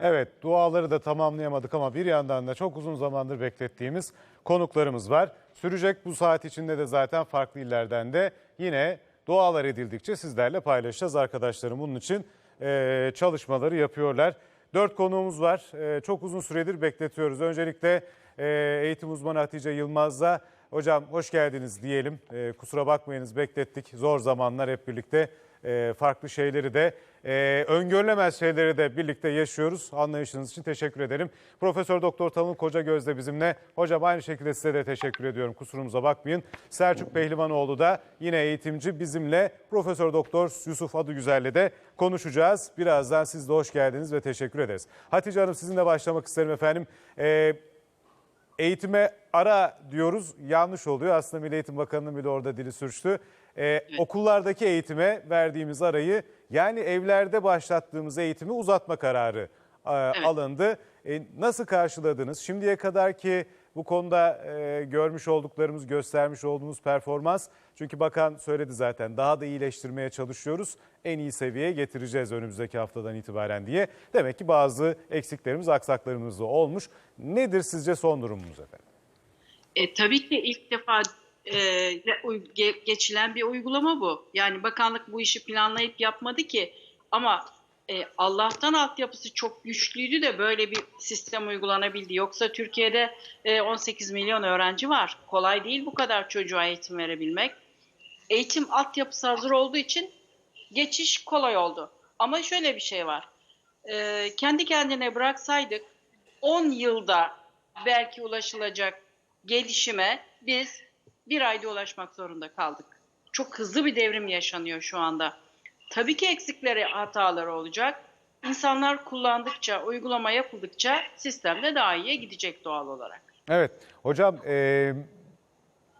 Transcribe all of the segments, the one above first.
Evet duaları da tamamlayamadık ama bir yandan da çok uzun zamandır beklettiğimiz konuklarımız var. Sürecek bu saat içinde de zaten farklı illerden de yine dualar edildikçe sizlerle paylaşacağız. Arkadaşlarım bunun için e, çalışmaları yapıyorlar. Dört konuğumuz var. E, çok uzun süredir bekletiyoruz. Öncelikle e, eğitim uzmanı Hatice Yılmaz'la hocam hoş geldiniz diyelim. E, kusura bakmayınız beklettik. Zor zamanlar hep birlikte e, farklı şeyleri de e, öngörülemez şeyleri de birlikte yaşıyoruz. Anlayışınız için teşekkür ederim. Profesör Doktor Talın Koca Göz de bizimle. Hocam aynı şekilde size de teşekkür ediyorum. Kusurumuza bakmayın. Selçuk Pehlivanoğlu da yine eğitimci bizimle. Profesör Doktor Yusuf Adıgüzel'le de konuşacağız. Birazdan siz de hoş geldiniz ve teşekkür ederiz. Hatice Hanım sizinle başlamak isterim efendim. E, eğitime ara diyoruz yanlış oluyor. Aslında Milli Eğitim Bakanı'nın bile orada dili sürçtü. Ee, Okullardaki eğitime verdiğimiz arayı yani evlerde başlattığımız eğitimi uzatma kararı e, alındı. E, nasıl karşıladınız? Şimdiye kadar ki bu konuda e, görmüş olduklarımız, göstermiş olduğumuz performans. Çünkü bakan söyledi zaten daha da iyileştirmeye çalışıyoruz. En iyi seviyeye getireceğiz önümüzdeki haftadan itibaren diye. Demek ki bazı eksiklerimiz, aksaklarımız da olmuş. Nedir sizce son durumumuz efendim? E, tabii ki ilk defa e, ge- ge- geçilen bir uygulama bu. Yani bakanlık bu işi planlayıp yapmadı ki ama e, Allah'tan altyapısı çok güçlüydü de böyle bir sistem uygulanabildi. Yoksa Türkiye'de e, 18 milyon öğrenci var. Kolay değil bu kadar çocuğa eğitim verebilmek. Eğitim altyapısı hazır olduğu için geçiş kolay oldu. Ama şöyle bir şey var. E, kendi kendine bıraksaydık 10 yılda belki ulaşılacak gelişime biz bir ayda ulaşmak zorunda kaldık. Çok hızlı bir devrim yaşanıyor şu anda. Tabii ki eksikleri, hataları olacak. İnsanlar kullandıkça, uygulama yapıldıkça sistemde daha iyiye gidecek doğal olarak. Evet hocam e,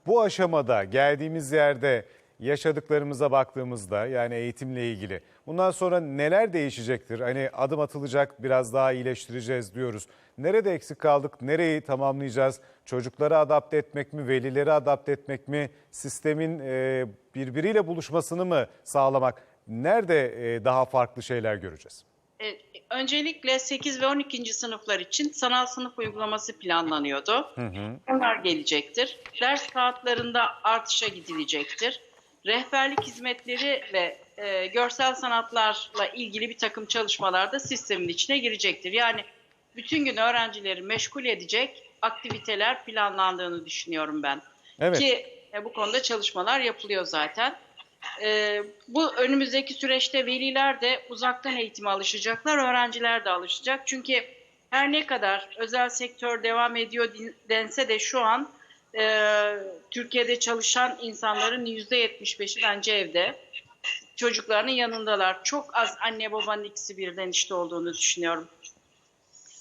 bu aşamada geldiğimiz yerde yaşadıklarımıza baktığımızda yani eğitimle ilgili bundan sonra neler değişecektir? Hani adım atılacak biraz daha iyileştireceğiz diyoruz. Nerede eksik kaldık? Nereyi tamamlayacağız? Çocukları adapte etmek mi? Velileri adapte etmek mi? Sistemin e, birbiriyle buluşmasını mı sağlamak? Nerede e, daha farklı şeyler göreceğiz? E, öncelikle 8 ve 12. sınıflar için sanal sınıf uygulaması planlanıyordu. Onlar gelecektir. Ders saatlerinde artışa gidilecektir. Rehberlik hizmetleri ve e, görsel sanatlarla ilgili bir takım çalışmalar da sistemin içine girecektir. Yani bütün gün öğrencileri meşgul edecek aktiviteler planlandığını düşünüyorum ben. Evet. Ki e, bu konuda çalışmalar yapılıyor zaten. Ee, bu önümüzdeki süreçte veliler de uzaktan eğitime alışacaklar, öğrenciler de alışacak. Çünkü her ne kadar özel sektör devam ediyor dense de şu an e, Türkiye'de çalışan insanların %75'i bence evde. Çocuklarının yanındalar. Çok az anne babanın ikisi birden işte olduğunu düşünüyorum.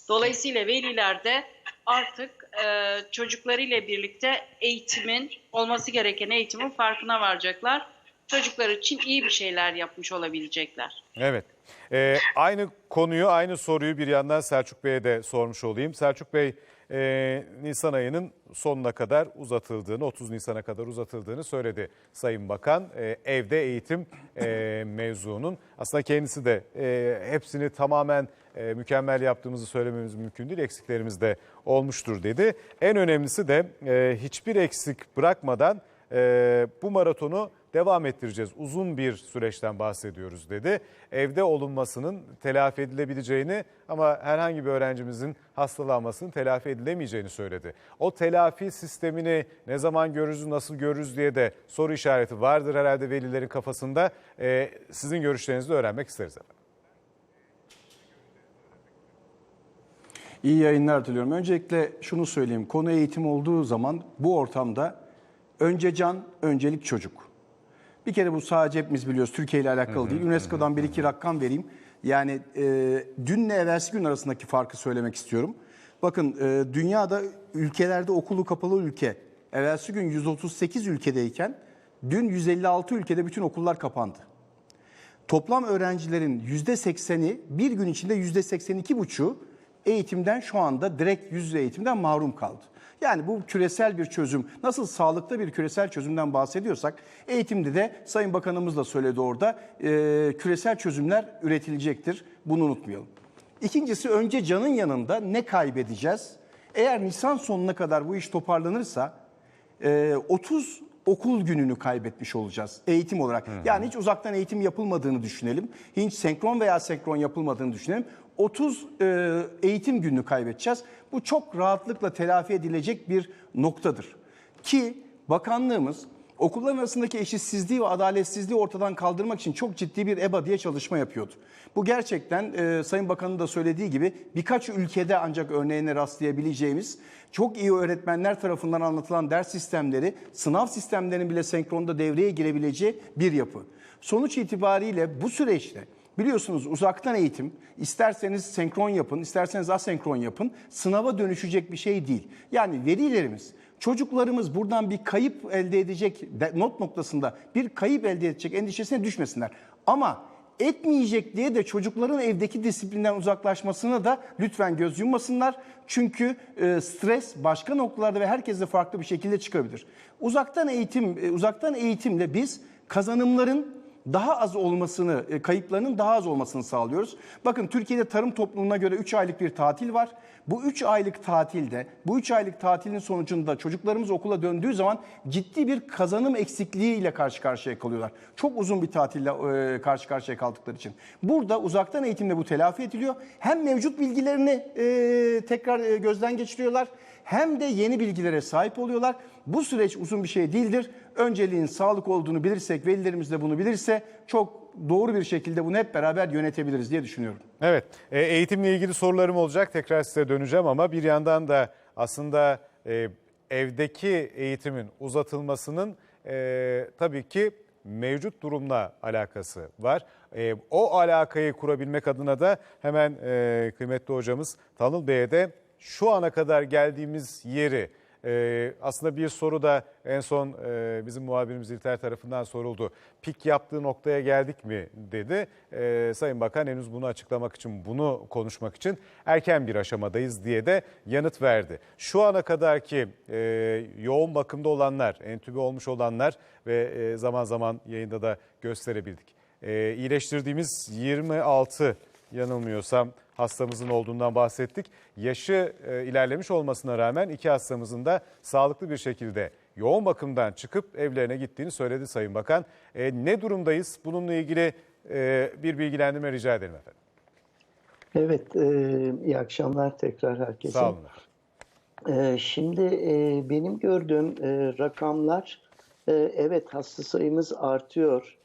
Dolayısıyla veliler de artık e, çocuklarıyla birlikte eğitimin olması gereken eğitimin farkına varacaklar. Çocuklar için iyi bir şeyler yapmış olabilecekler. Evet. Ee, aynı konuyu, aynı soruyu bir yandan Selçuk Bey'e de sormuş olayım. Selçuk Bey, e, Nisan ayının sonuna kadar uzatıldığını, 30 Nisan'a kadar uzatıldığını söyledi Sayın Bakan. E, evde eğitim e, mevzunun. Aslında kendisi de e, hepsini tamamen e, mükemmel yaptığımızı söylememiz mümkün değil. Eksiklerimiz de olmuştur dedi. En önemlisi de e, hiçbir eksik bırakmadan e, bu maratonu devam ettireceğiz. Uzun bir süreçten bahsediyoruz dedi. Evde olunmasının telafi edilebileceğini ama herhangi bir öğrencimizin hastalanmasının telafi edilemeyeceğini söyledi. O telafi sistemini ne zaman görürüz, nasıl görürüz diye de soru işareti vardır herhalde velilerin kafasında. Ee, sizin görüşlerinizi öğrenmek isteriz efendim. İyi yayınlar diliyorum. Öncelikle şunu söyleyeyim. Konu eğitim olduğu zaman bu ortamda önce can, öncelik çocuk. Bir kere bu sadece hepimiz biliyoruz. Türkiye ile alakalı değil. UNESCO'dan bir iki rakam vereyim. Yani e, dünle evvelsi gün arasındaki farkı söylemek istiyorum. Bakın e, dünyada ülkelerde okulu kapalı ülke. Evvelsi gün 138 ülkedeyken dün 156 ülkede bütün okullar kapandı. Toplam öğrencilerin %80'i bir gün içinde %82,5'u eğitimden şu anda direkt yüz yüze eğitimden mahrum kaldı. Yani bu küresel bir çözüm. Nasıl sağlıklı bir küresel çözümden bahsediyorsak eğitimde de Sayın Bakanımız da söyledi orada e, küresel çözümler üretilecektir. Bunu unutmayalım. İkincisi önce canın yanında ne kaybedeceğiz? Eğer Nisan sonuna kadar bu iş toparlanırsa e, 30 okul gününü kaybetmiş olacağız eğitim olarak. Yani hiç uzaktan eğitim yapılmadığını düşünelim. Hiç senkron veya senkron yapılmadığını düşünelim. 30 e, eğitim gününü kaybedeceğiz. Bu çok rahatlıkla telafi edilecek bir noktadır. Ki bakanlığımız okulların arasındaki eşitsizliği ve adaletsizliği ortadan kaldırmak için çok ciddi bir EBA diye çalışma yapıyordu. Bu gerçekten e, Sayın Bakan'ın da söylediği gibi birkaç ülkede ancak örneğine rastlayabileceğimiz çok iyi öğretmenler tarafından anlatılan ders sistemleri, sınav sistemlerinin bile senkronda devreye girebileceği bir yapı. Sonuç itibariyle bu süreçte Biliyorsunuz uzaktan eğitim isterseniz senkron yapın, isterseniz asenkron yapın sınava dönüşecek bir şey değil. Yani velilerimiz, çocuklarımız buradan bir kayıp elde edecek de- not noktasında bir kayıp elde edecek endişesine düşmesinler. Ama etmeyecek diye de çocukların evdeki disiplinden uzaklaşmasına da lütfen göz yummasınlar. Çünkü e, stres başka noktalarda ve herkeste farklı bir şekilde çıkabilir. Uzaktan eğitim, e, uzaktan eğitimle biz kazanımların daha az olmasını, e, kayıplarının daha az olmasını sağlıyoruz. Bakın Türkiye'de tarım toplumuna göre 3 aylık bir tatil var. Bu 3 aylık tatilde, bu 3 aylık tatilin sonucunda çocuklarımız okula döndüğü zaman ciddi bir kazanım eksikliğiyle karşı karşıya kalıyorlar. Çok uzun bir tatille e, karşı karşıya kaldıkları için. Burada uzaktan eğitimle bu telafi ediliyor. Hem mevcut bilgilerini e, tekrar e, gözden geçiriyorlar hem de yeni bilgilere sahip oluyorlar. Bu süreç uzun bir şey değildir. Önceliğin sağlık olduğunu bilirsek, velilerimiz de bunu bilirse çok doğru bir şekilde bunu hep beraber yönetebiliriz diye düşünüyorum. Evet, e, eğitimle ilgili sorularım olacak. Tekrar size döneceğim ama bir yandan da aslında e, evdeki eğitimin uzatılmasının e, tabii ki mevcut durumla alakası var. O alakayı kurabilmek adına da hemen kıymetli hocamız Tanıl Bey'e de şu ana kadar geldiğimiz yeri ee, aslında bir soru da en son e, bizim muhabirimiz İlter tarafından soruldu. Pik yaptığı noktaya geldik mi dedi. Ee, Sayın Bakan henüz bunu açıklamak için, bunu konuşmak için erken bir aşamadayız diye de yanıt verdi. Şu ana kadarki e, yoğun bakımda olanlar, entübe olmuş olanlar ve e, zaman zaman yayında da gösterebildik. E, iyileştirdiğimiz 26 yanılmıyorsam hastamızın olduğundan bahsettik. Yaşı e, ilerlemiş olmasına rağmen iki hastamızın da sağlıklı bir şekilde yoğun bakımdan çıkıp evlerine gittiğini söyledi Sayın Bakan. E, ne durumdayız? Bununla ilgili e, bir bilgilendirme rica edelim efendim. Evet, e, iyi akşamlar tekrar herkese. Sağ olun. E, şimdi e, benim gördüğüm e, rakamlar, e, evet hasta sayımız artıyor.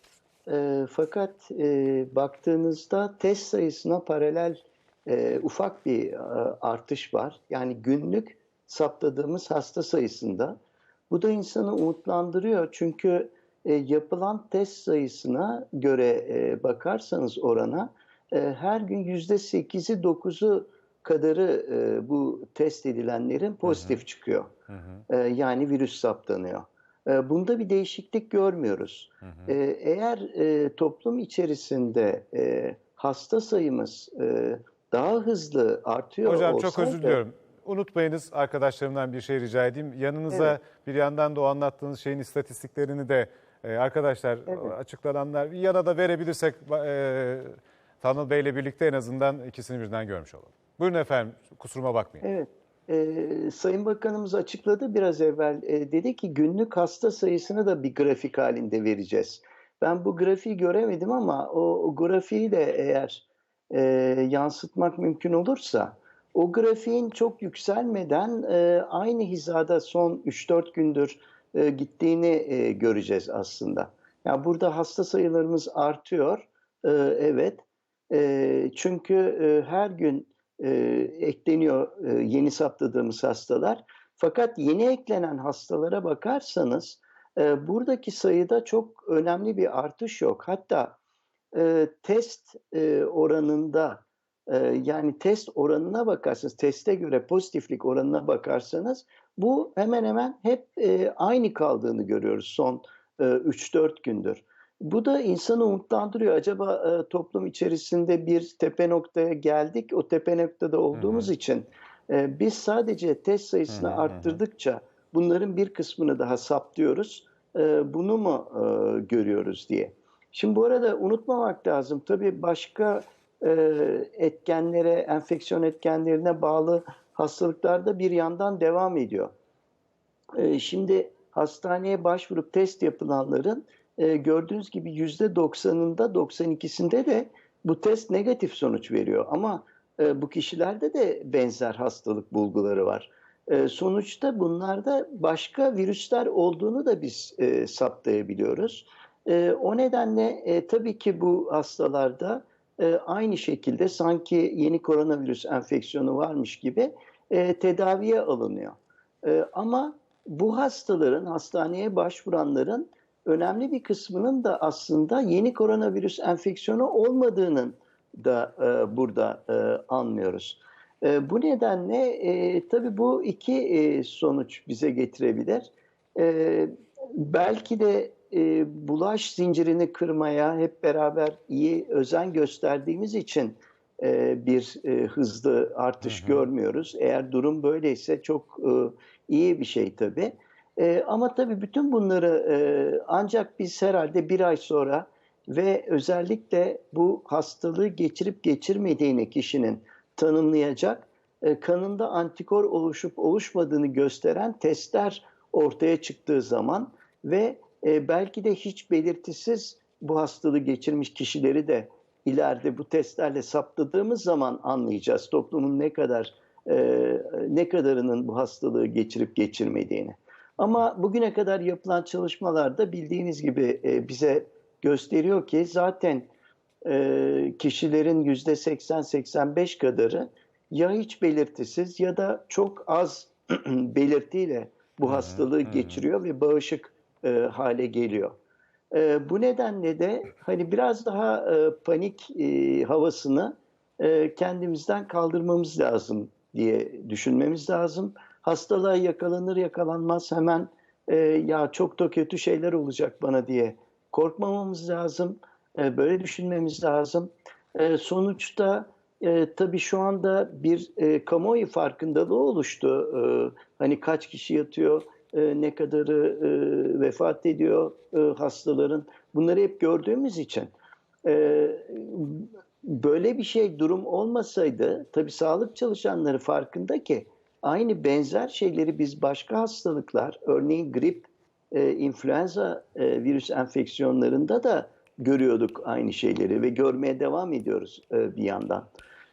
E, fakat e, baktığınızda test sayısına paralel e, ufak bir e, artış var. Yani günlük saptadığımız hasta sayısında. Bu da insanı umutlandırıyor çünkü e, yapılan test sayısına göre e, bakarsanız orana e, her gün yüzde sekizi 9'u kadarı e, bu test edilenlerin pozitif çıkıyor. E, yani virüs saptanıyor. E, bunda bir değişiklik görmüyoruz. E, eğer e, toplum içerisinde e, hasta sayımız e, daha hızlı artıyor Hocam olsaydı... çok özür diliyorum. Unutmayınız arkadaşlarımdan bir şey rica edeyim. Yanınıza Evet. bir yandan da o anlattığınız şeyin istatistiklerini de e, arkadaşlar açıklananlar ya da da verebilirsek e, Tanıl Bey'le birlikte en azından ikisini birden görmüş olalım. Buyurun efendim kusuruma bakmayın. Evet. Ee, Sayın Bakanımız açıkladı biraz evvel. Ee, dedi ki günlük hasta sayısını da bir grafik halinde vereceğiz. Ben bu grafiği göremedim ama o, o grafiği de eğer e, yansıtmak mümkün olursa o grafiğin çok yükselmeden e, aynı hizada son 3-4 gündür e, gittiğini e, göreceğiz aslında. Yani burada hasta sayılarımız artıyor. E, evet. E, çünkü e, her gün e, ekleniyor e, yeni saptadığımız hastalar. Fakat yeni eklenen hastalara bakarsanız e, buradaki sayıda çok önemli bir artış yok. Hatta e, test e, oranında e, yani test oranına bakarsanız, teste göre pozitiflik oranına bakarsanız bu hemen hemen hep e, aynı kaldığını görüyoruz son e, 3-4 gündür. Bu da insanı umutlandırıyor. Acaba e, toplum içerisinde bir tepe noktaya geldik. O tepe noktada olduğumuz için e, biz sadece test sayısını Hı hı hı. arttırdıkça bunların bir kısmını daha saptıyoruz. E, bunu mu e, görüyoruz diye. Şimdi bu arada unutmamak lazım. Tabii başka e, etkenlere, enfeksiyon etkenlerine bağlı hastalıklar da bir yandan devam ediyor. E, Şimdi hastaneye başvurup test yapılanların e, gördüğünüz gibi %90'ında 92'sinde de bu test negatif sonuç veriyor. Ama e, bu kişilerde de benzer hastalık bulguları var. E, Sonuçta bunlarda başka virüsler olduğunu da biz e, saptayabiliyoruz. E, O nedenle e, tabii ki bu hastalarda e, aynı şekilde sanki yeni koronavirüs enfeksiyonu varmış gibi e, tedaviye alınıyor. E, Ama bu hastaların, hastaneye başvuranların önemli bir kısmının da aslında yeni koronavirüs enfeksiyonu olmadığının da e, burada e, anlıyoruz. E, bu nedenle e, tabii bu iki e, sonuç bize getirebilir. E, belki de e, bulaş zincirini kırmaya hep beraber iyi özen gösterdiğimiz için e, bir e, hızlı artış görmüyoruz. Eğer durum böyleyse çok e, iyi bir şey tabii. E, ama tabii bütün bunları e, ancak biz herhalde bir ay sonra ve özellikle bu hastalığı geçirip geçirmediğini kişinin tanımlayacak, e, kanında antikor oluşup oluşmadığını gösteren testler ortaya çıktığı zaman ve e, belki de hiç belirtisiz bu hastalığı geçirmiş kişileri de ileride bu testlerle saptadığımız zaman anlayacağız toplumun ne kadar e, ne kadarının bu hastalığı geçirip geçirmediğini. Ama bugüne kadar yapılan çalışmalarda bildiğiniz gibi e, bize gösteriyor ki zaten e, kişilerin yüzde 80-85 kadarı ya hiç belirtisiz ya da çok az belirtiyle bu hastalığı geçiriyor ve bağışık e, hale geliyor. E, bu nedenle de hani biraz daha e, panik e, havasını e, kendimizden kaldırmamız lazım diye düşünmemiz lazım. Hastalığa yakalanır yakalanmaz hemen e, ya çok da kötü şeyler olacak bana diye korkmamamız lazım. E, böyle düşünmemiz lazım. E, sonuçta e, tabii şu anda bir e, kamuoyu farkındalığı oluştu. E, hani kaç kişi yatıyor, e, ne kadarı e, vefat ediyor e, hastaların. Bunları hep gördüğümüz için. E, böyle bir şey durum olmasaydı tabii sağlık çalışanları farkında ki aynı benzer şeyleri biz başka hastalıklar, örneğin grip, e, influenza e, virüs enfeksiyonlarında da görüyorduk aynı şeyleri ve görmeye devam ediyoruz e, bir yandan.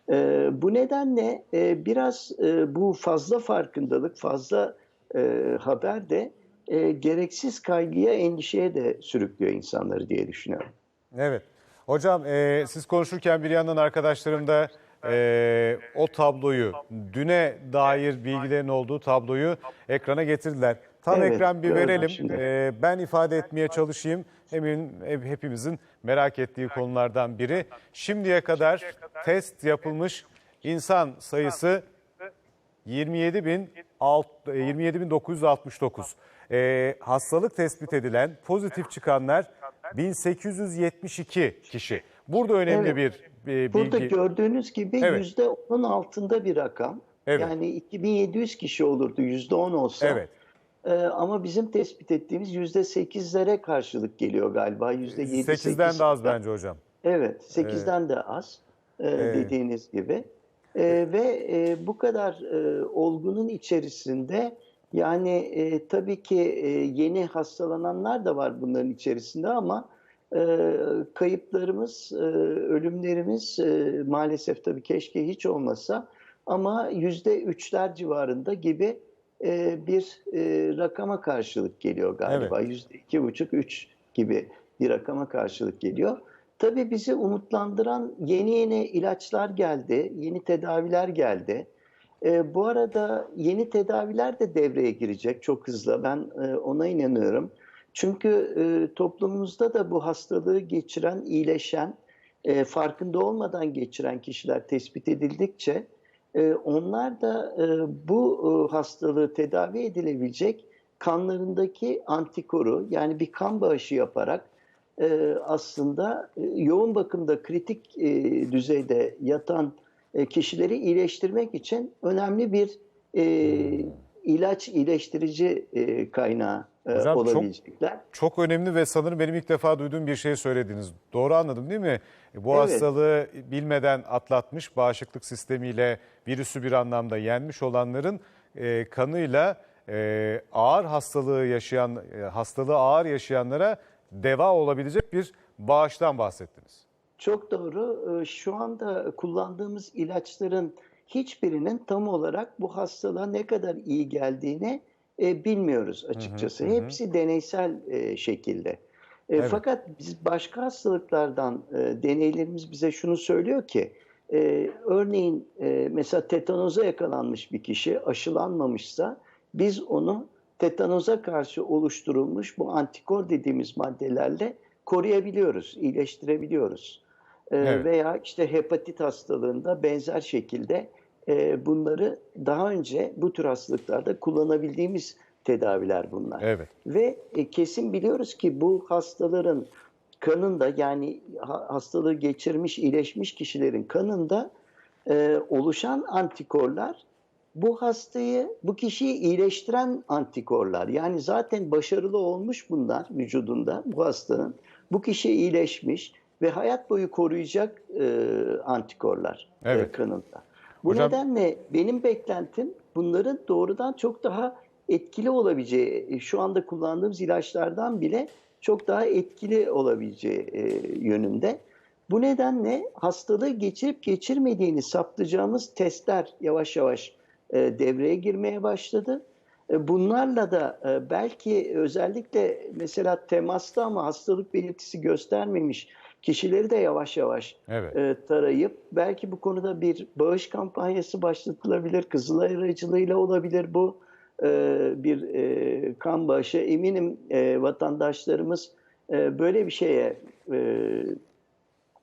E, bu nedenle e, biraz e, bu fazla farkındalık, fazla e, haber de e, gereksiz kaygıya, endişeye de sürüklüyor insanları diye düşünüyorum. Evet. Hocam e, siz konuşurken bir yandan arkadaşlarım da e, o tabloyu, düne dair bilgilerin olduğu tabloyu ekrana getirdiler. Tam Evet, ekran bir gördüm verelim. şimdi. E, ben ifade etmeye çalışayım. Emin hep- hepimizin merak ettiği konulardan biri. Şimdiye kadar test yapılmış insan sayısı 27.000 alt- e, 27.969. Ee, hastalık tespit edilen pozitif çıkanlar 1872 kişi. Burada önemli Evet. bir e, Burada bilgi. gördüğünüz gibi Evet. yüzde onun altında bir rakam. Evet. Yani 2700 kişi olurdu yüzde on olsa. Evet. Ee, ama bizim tespit ettiğimiz yüzde sekizlere karşılık geliyor galiba. Yüzde yedi, 8'den sekiz. de az bence hocam. Evet, 8'den de az e, dediğiniz gibi. E, ve e, bu kadar e, olgunun içerisinde yani e, tabii ki e, yeni hastalananlar da var bunların içerisinde ama e, kayıplarımız, e, ölümlerimiz e, maalesef tabii keşke hiç olmasa ama yüzde üçler civarında gibi e, bir e, rakama karşılık geliyor galiba. Yüzde iki buçuk, üç gibi bir rakama karşılık geliyor. Tabii bizi umutlandıran yeni yeni ilaçlar geldi, yeni tedaviler geldi. E, bu arada yeni tedaviler de devreye girecek çok hızlı. Ben e, ona inanıyorum. Çünkü e, toplumumuzda da bu hastalığı geçiren, iyileşen, e, farkında olmadan geçiren kişiler tespit edildikçe e, onlar da e, bu e, hastalığı tedavi edilebilecek kanlarındaki antikoru yani bir kan bağışı yaparak e, aslında e, yoğun bakımda kritik e, düzeyde yatan e, kişileri iyileştirmek için önemli bir e, ilaç iyileştirici e, kaynağı Hocam çok- olabilecekler. Çok önemli ve sanırım benim ilk defa duyduğum bir şey söylediniz. Doğru anladım değil mi? Bu Evet. hastalığı bilmeden atlatmış, bağışıklık sistemiyle virüsü bir anlamda yenmiş olanların e, kanıyla e, ağır hastalığı yaşayan, e, hastalığı ağır yaşayanlara deva olabilecek bir bağıştan bahsettiniz. Çok doğru. Ee, Şu anda kullandığımız ilaçların hiçbirinin tam olarak bu hastalığa ne kadar iyi geldiğini e, bilmiyoruz açıkçası. Hepsi deneysel e, şekilde. E, Evet. Fakat biz başka hastalıklardan e, deneylerimiz bize şunu söylüyor ki e, örneğin e, mesela tetanoza yakalanmış bir kişi aşılanmamışsa biz onu tetanoza karşı oluşturulmuş bu antikor dediğimiz maddelerle koruyabiliyoruz, iyileştirebiliyoruz. Ee, Evet. Veya işte hepatit hastalığında benzer şekilde e, bunları daha önce bu tür hastalıklarda kullanabildiğimiz tedaviler bunlar. Evet. Ve e, kesin biliyoruz ki bu hastaların kanında yani ha- hastalığı geçirmiş, iyileşmiş kişilerin kanında e, oluşan antikorlar bu hastayı, bu kişiyi iyileştiren antikorlar. Yani zaten başarılı olmuş bunlar vücudunda bu hastanın. Bu kişi iyileşmiş ve hayat boyu koruyacak e, antikorlar e, Evet. kanında. Bu Hocam- nedenle benim beklentim bunların doğrudan çok daha etkili olabileceği, e, şu anda kullandığımız ilaçlardan bile çok daha etkili olabileceği e, yönünde. Bu nedenle hastalığı geçirip geçirmediğini saptayacağımız testler yavaş yavaş e, devreye girmeye başladı. Bunlarla da belki özellikle mesela temasta ama hastalık belirtisi göstermemiş kişileri de yavaş yavaş Evet. e, tarayıp belki bu konuda bir bağış kampanyası başlatılabilir. Kızılay aracılığıyla olabilir bu e, bir e, kan bağışı. Eminim e, vatandaşlarımız e, böyle bir şeye e,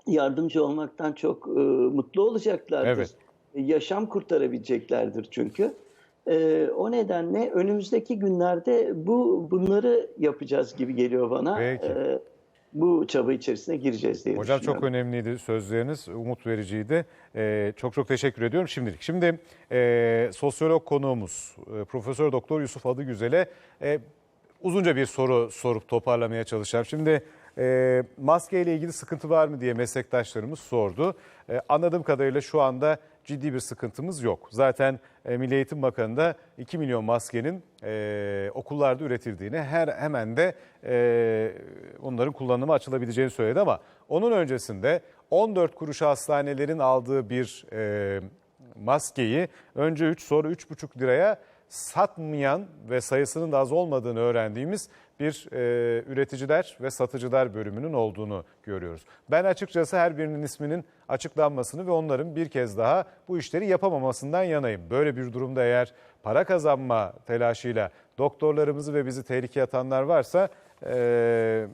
yardımcı olmaktan çok e, mutlu olacaklardır. Evet. Yaşam kurtarabileceklerdir çünkü. E, o nedenle önümüzdeki günlerde bu bunları yapacağız gibi geliyor bana. Peki. E, bu çaba içerisine gireceğiz diye Hocam çok önemliydi sözleriniz, umut vericiydi. Ee, çok çok teşekkür ediyorum şimdilik. Şimdi e, sosyolog konuğumuz e, Profesör Doktor Yusuf Adıgüzel'e e, uzunca bir soru sorup toparlamaya çalışacağım. Şimdi e, maske ile ilgili sıkıntı var mı diye meslektaşlarımız sordu. E, anladığım kadarıyla şu anda ciddi bir sıkıntımız yok. Zaten e, Milli Eğitim Bakanı da 2 milyon maskenin e, okullarda üretildiğini, her hemen de e, onların kullanımı açılabileceğini söyledi ama onun öncesinde 14 kuruş hastanelerin aldığı bir e, maskeyi önce 3 sonra 3,5 liraya satmayan ve sayısının da az olmadığını öğrendiğimiz bir e, üreticiler ve satıcılar bölümünün olduğunu görüyoruz. Ben açıkçası her birinin isminin açıklanmasını ve onların bir kez daha bu işleri yapamamasından yanayım. Böyle bir durumda eğer para kazanma telaşıyla doktorlarımızı ve bizi tehlikeye atanlar varsa e,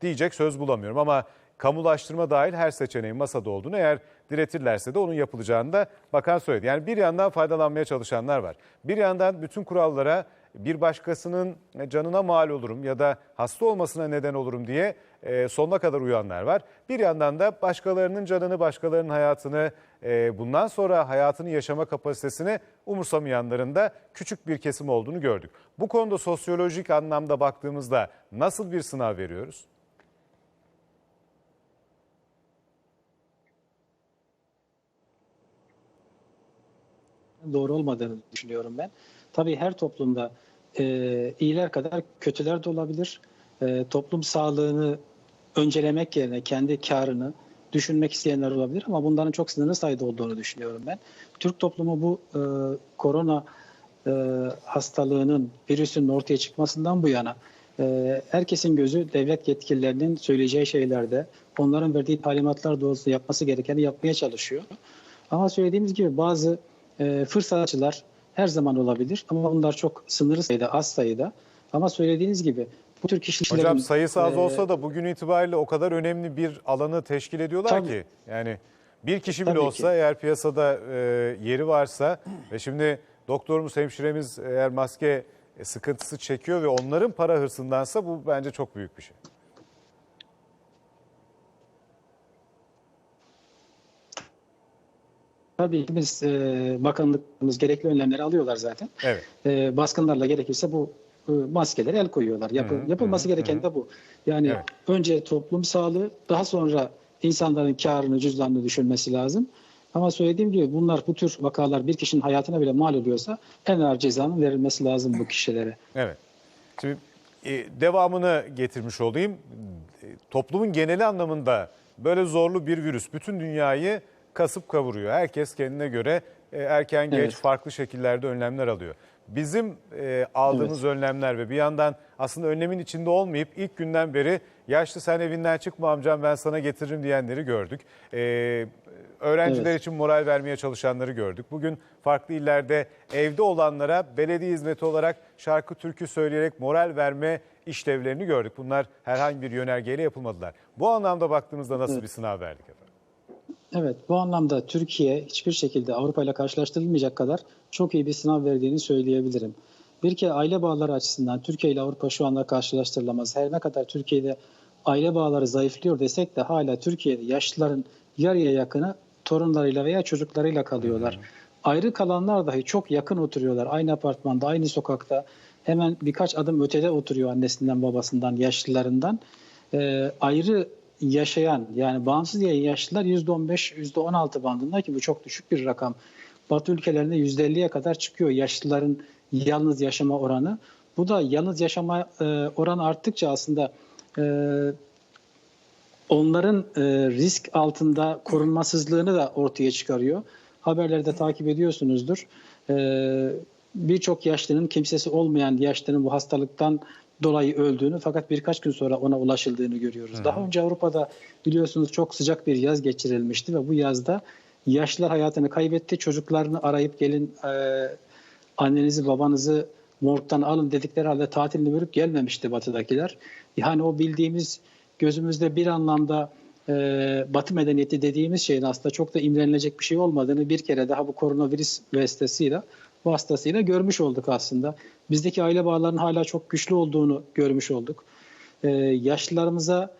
diyecek söz bulamıyorum ama kamulaştırma dahil her seçeneğin masada olduğunu eğer diretirlerse de onun yapılacağını da bakan söyledi. Yani bir yandan faydalanmaya çalışanlar var. Bir yandan bütün kurallara bir başkasının canına mal olurum ya da hasta olmasına neden olurum diye e, sonuna kadar uyanlar var. Bir yandan da başkalarının canını, başkalarının hayatını, e, bundan sonra hayatını yaşama kapasitesini umursamayanların da küçük bir kesim olduğunu gördük. Bu konuda sosyolojik anlamda baktığımızda nasıl bir sınav veriyoruz? doğru olmadığını düşünüyorum ben. Tabii her toplumda e, iyiler kadar kötüler de olabilir. E, toplum sağlığını öncelemek yerine kendi karını düşünmek isteyenler olabilir ama bunların çok sınırlı sayıda olduğunu düşünüyorum ben. Türk toplumu bu e, korona e, hastalığının, virüsün ortaya çıkmasından bu yana e, herkesin gözü devlet yetkililerinin söyleyeceği şeylerde, onların verdiği talimatlar doğrultusunda yapması gerekeni yapmaya çalışıyor. Ama söylediğimiz gibi bazı e, fırsatçılar her zaman olabilir ama bunlar çok sınırlı sayıda, az sayıda. Ama söylediğiniz gibi bu tür kişilerin... Hocam sayısı az e, olsa da bugün itibariyle o kadar önemli bir alanı teşkil ediyorlar Tabii. ki. Yani bir kişi bile olsa ki. eğer piyasada e, yeri varsa ve şimdi doktorumuz, hemşiremiz eğer maske sıkıntısı çekiyor ve onların para hırsındansa bu bence çok büyük bir şey. Tabii biz e, bakanlıklarımız gerekli önlemleri alıyorlar zaten. Evet. E, baskınlarla gerekirse bu e, maskelere el koyuyorlar. Yapı- yapılması gereken de bu. Yani Evet. önce toplum sağlığı, daha sonra insanların karını, cüzdanını düşünmesi lazım. Ama söylediğim gibi bunlar bu tür vakalar bir kişinin hayatına bile mal oluyorsa en ağır cezanın verilmesi lazım bu kişilere. Evet. Şimdi e, devamını getirmiş olayım. E, Toplumun geneli anlamında böyle zorlu bir virüs bütün dünyayı kasıp kavuruyor. Herkes kendine göre e, erken geç Evet. farklı şekillerde önlemler alıyor. Bizim e, aldığımız önlemler ve bir yandan aslında önlemin içinde olmayıp ilk günden beri yaşlı sen evinden çıkma amcam ben sana getiririm diyenleri gördük. E, öğrenciler Evet. için moral vermeye çalışanları gördük. Bugün farklı illerde evde olanlara belediye hizmeti olarak şarkı türkü söyleyerek moral verme işlevlerini gördük. Bunlar herhangi bir yönergeyle yapılmadılar. Bu anlamda baktığımızda nasıl bir sınav verdik efendim? Evet, bu anlamda Türkiye hiçbir şekilde Avrupa ile karşılaştırılmayacak kadar çok iyi bir sınav verdiğini söyleyebilirim. Bir kere aile bağları açısından Türkiye ile Avrupa şu anda karşılaştırılamaz. Her ne kadar Türkiye'de aile bağları zayıflıyor desek de hala Türkiye'de yaşlıların yarıya yakını torunlarıyla veya çocuklarıyla kalıyorlar. Ayrı kalanlar dahi çok yakın oturuyorlar. Aynı apartmanda, aynı sokakta. Hemen birkaç adım ötede oturuyor annesinden, babasından, yaşlılarından. Ee, ayrı yaşayan yani bağımsız yaşayan yaşlılar %15, %16 bandında ki bu çok düşük bir rakam. Batı ülkelerinde %50'ye kadar çıkıyor yaşlıların yalnız yaşama oranı. Bu da yalnız yaşama e, oranı arttıkça aslında e, onların e, risk altında korunmasızlığını da ortaya çıkarıyor. Haberlerde takip ediyorsunuzdur. E, Birçok yaşlının kimsesi olmayan yaşlının bu hastalıktan dolayı öldüğünü fakat birkaç gün sonra ona ulaşıldığını görüyoruz. Daha önce Avrupa'da biliyorsunuz çok sıcak bir yaz geçirilmişti ve bu yazda yaşlılar hayatını kaybetti. Çocuklarını arayıp gelin e, annenizi babanızı morgdan alın dedikleri halde tatilini verip gelmemişti batıdakiler. Yani o bildiğimiz gözümüzde bir anlamda e, batı medeniyeti dediğimiz şeyin aslında çok da imrenilecek bir şey olmadığını bir kere daha bu koronavirüs vasıtasıyla vasıtasıyla görmüş olduk aslında. Bizdeki aile bağlarının hala çok güçlü olduğunu görmüş olduk. E, yaşlılarımıza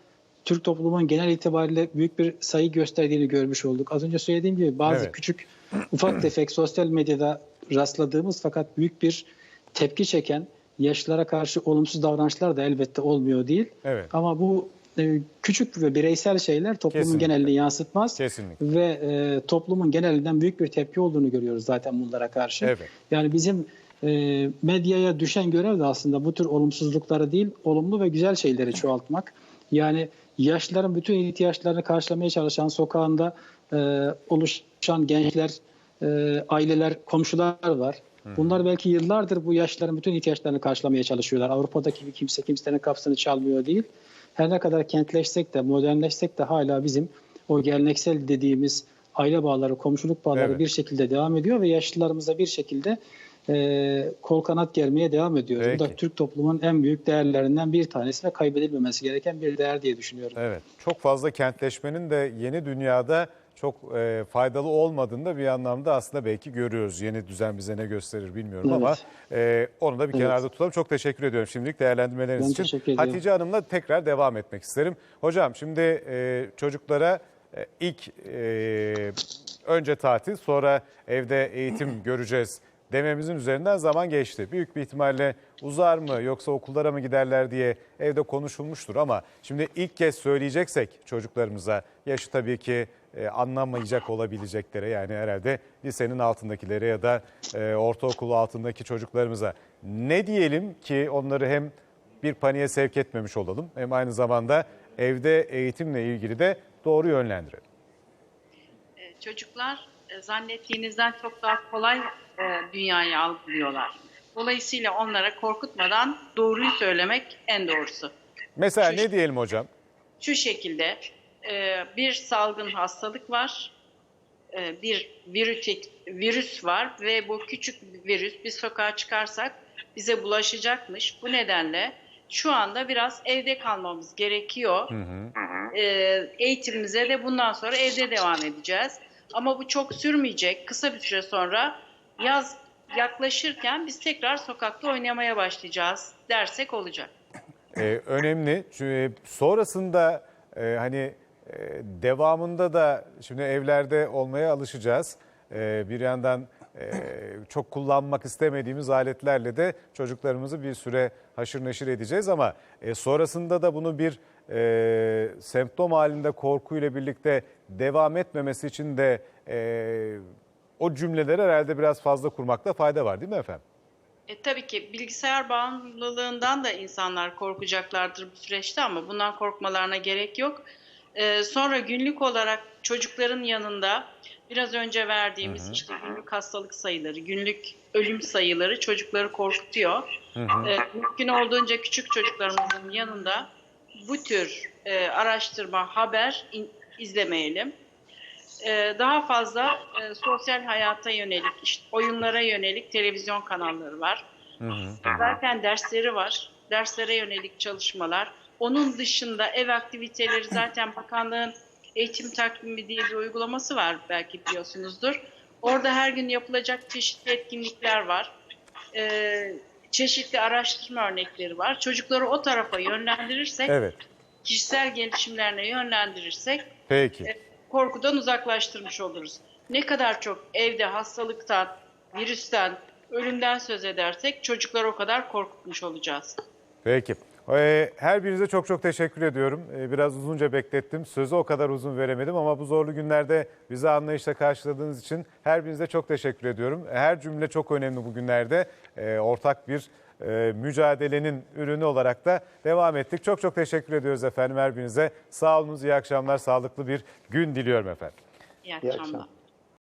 Türk toplumunun genel itibariyle büyük bir sayı gösterdiğini görmüş olduk. Az önce söylediğim gibi bazı Evet. küçük ufak tefek sosyal medyada rastladığımız fakat büyük bir tepki çeken yaşlılara karşı olumsuz davranışlar da elbette olmuyor değil. Evet. Ama bu küçük ve bireysel şeyler toplumun Kesinlikle. genelini yansıtmaz. Kesinlikle. Ve e, toplumun genelinden büyük bir tepki olduğunu görüyoruz zaten bunlara karşı. Evet. Yani bizim e, medyaya düşen görev de aslında bu tür olumsuzlukları değil, olumlu ve güzel şeyleri çoğaltmak. Yani yaşlıların bütün ihtiyaçlarını karşılamaya çalışan sokağında e, oluşan gençler, e, aileler, komşular var. Bunlar belki yıllardır bu yaşlıların bütün ihtiyaçlarını karşılamaya çalışıyorlar. Avrupa'daki gibi kimse kimsenin kapısını çalmıyor değil. Her ne kadar kentleşsek de, modernleşsek de hala bizim o geleneksel dediğimiz aile bağları, komşuluk bağları Evet. bir şekilde devam ediyor ve yaşlılarımıza bir şekilde e, kol kanat germeye devam ediyor. Bu da Peki. Türk toplumunun en büyük değerlerinden bir tanesi ve kaybedilmemesi gereken bir değer diye düşünüyorum. Evet. Çok fazla kentleşmenin de yeni dünyada çok e, faydalı olmadığını da bir anlamda aslında belki görüyoruz. Yeni düzen bize ne gösterir bilmiyorum Evet. ama e, onu da bir Evet. kenarda tutalım. Çok teşekkür ediyorum şimdilik değerlendirmeleriniz Ben için. Hatice Hanım'la tekrar devam etmek isterim. Hocam şimdi e, çocuklara e, ilk e, önce tatil sonra evde eğitim göreceğiz dememizin üzerinden zaman geçti. Büyük bir ihtimalle uzar mı yoksa okullara mı giderler diye evde konuşulmuştur ama şimdi ilk kez söyleyeceksek çocuklarımıza yaşı tabii ki e, anlamayacak olabileceklere yani herhalde lisenin altındakilere ya da e, ortaokulu altındaki çocuklarımıza ne diyelim ki onları hem bir paniğe sevk etmemiş olalım hem aynı zamanda evde eğitimle ilgili de doğru yönlendirelim. E, çocuklar e, zannettiğinizden çok daha kolay e, dünyayı algılıyorlar. Dolayısıyla onlara korkutmadan doğruyu söylemek en doğrusu. Mesela Şu- ne diyelim hocam? Şu şekilde e, bir salgın hastalık var, e, bir virütik, virüs var ve bu küçük virüs biz sokağa çıkarsak bize bulaşacakmış. Bu nedenle şu anda biraz evde kalmamız gerekiyor. E, eğitimimize de bundan sonra evde devam edeceğiz. Ama bu çok sürmeyecek. Kısa bir süre sonra yaz yaklaşırken biz tekrar sokakta oynamaya başlayacağız dersek olacak. Ee, önemli. Çünkü sonrasında e, hani devamında da şimdi evlerde olmaya alışacağız. E, bir yandan e, çok kullanmak istemediğimiz aletlerle de çocuklarımızı bir süre haşır neşir edeceğiz ama e, sonrasında da bunu bir e, semptom halinde korkuyla birlikte devam etmemesi için de o cümleleri herhalde biraz fazla kurmakta fayda var değil mi efendim? E, tabii ki bilgisayar bağımlılığından da insanlar korkacaklardır bu süreçte ama bundan korkmalarına gerek yok. E, sonra günlük olarak çocukların yanında biraz önce verdiğimiz işte günlük hastalık sayıları, günlük ölüm sayıları çocukları korkutuyor. E, mümkün olduğunca küçük çocuklarımızın yanında bu tür e, araştırma, haber in- izlemeyelim. Ee, daha fazla e, sosyal hayata yönelik, işte oyunlara yönelik televizyon kanalları var. Zaten dersleri var. Derslere yönelik çalışmalar. Onun dışında ev aktiviteleri zaten bakanlığın eğitim takvimi diye bir uygulaması var belki biliyorsunuzdur. Orada her gün yapılacak çeşitli etkinlikler var. Ee, çeşitli araştırma örnekleri var. Çocukları o tarafa yönlendirirsek, Evet. kişisel gelişimlerine yönlendirirsek Peki. e, korkudan uzaklaştırmış oluruz. Ne kadar çok evde hastalıktan, virüsten, ölümden söz edersek çocukları o kadar korkutmuş olacağız. Peki. Ee, Her birinize çok çok teşekkür ediyorum. Ee, Biraz uzunca beklettim. Sözü o kadar uzun veremedim ama bu zorlu günlerde bizi anlayışla karşıladığınız için her birinize çok teşekkür ediyorum. Her cümle çok önemli bu günlerde. Ee, Ortak bir e, mücadelenin ürünü olarak da devam ettik. Çok çok teşekkür ediyoruz efendim her birinize. Sağ olunuz, iyi akşamlar, sağlıklı bir gün diliyorum efendim. İyi İyi akşamlar. akşamlar.